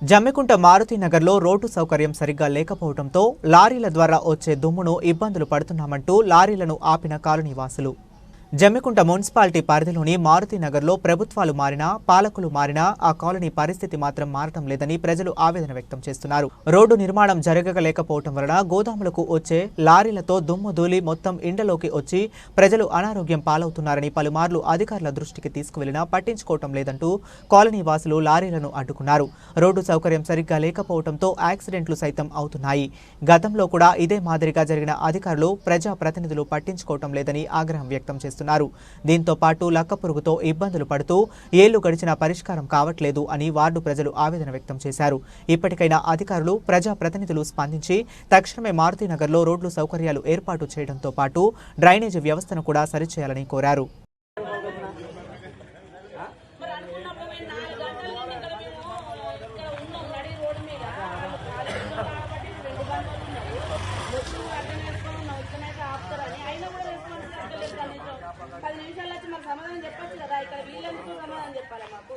జమ్మికుంట మారుతి నగర్లో రోడ్డు సౌకర్యం సరిగ్గా లేకపోవడంతో లారీల ద్వారా వచ్చే దుమ్మును ఇబ్బందులు పడుతున్నామంటూ లారీలను ఆపిన కాలనీవాసులు జమ్మికుంట మున్సిపాలిటీ పరిధిలోని మారుతి నగర్లో ప్రభుత్వాలు మారినా పాలకులు మారినా ఆ కాలనీ పరిస్థితి మాత్రం మారటం లేదని ప్రజలు ఆవేదన వ్యక్తం చేస్తున్నారు. రోడ్డు నిర్మాణం జరగలేకపోవటం వలన గోదాములకు వచ్చే లారీలతో దుమ్ము ధూళి మొత్తం ఇండ్లలోకి వచ్చి ప్రజలు అనారోగ్యం పాలవుతున్నారని పలుమార్లు అధికారుల దృష్టికి తీసుకువెళ్ళినా పట్టించుకోవటం లేదంటూ కాలనీ వాసులు లారీలను అడ్డుకున్నారు. రోడ్డు సౌకర్యం సరిగ్గా లేకపోవడంతో యాక్సిడెంట్లు సైతం అవుతున్నాయి. గతంలో కూడా ఇదే మాదిరిగా జరిగిన అధికారులు ప్రజా ప్రతినిధులు పట్టించుకోవటం లేదని ఆగ్రహం వ్యక్తం చేస్తున్నారు. దీంతో పాటు లక్కపురుగుతో ఇబ్బందులు పడుతూ ఏళ్ళు గడిచినా పరిష్కారం కావట్లేదు అని వార్డు ప్రజలు ఆవేదన వ్యక్తం చేశారు. ఇప్పటికైనా అధికారులు ప్రజా ప్రతినిధులు స్పందించి తక్షణమే మారుతినగర్లో రోడ్లు సౌకర్యాలు ఏర్పాటు చేయడంతో పాటు డ్రైనేజీ వ్యవస్థను కూడా సరిచేయాలని కోరారు. పది నిమిషాలు వచ్చి మాకు సమాధానం చెప్పచ్చు కదా? ఇక్కడ వీళ్ళెందుకు సమాధానం చెప్పాలి మాకు?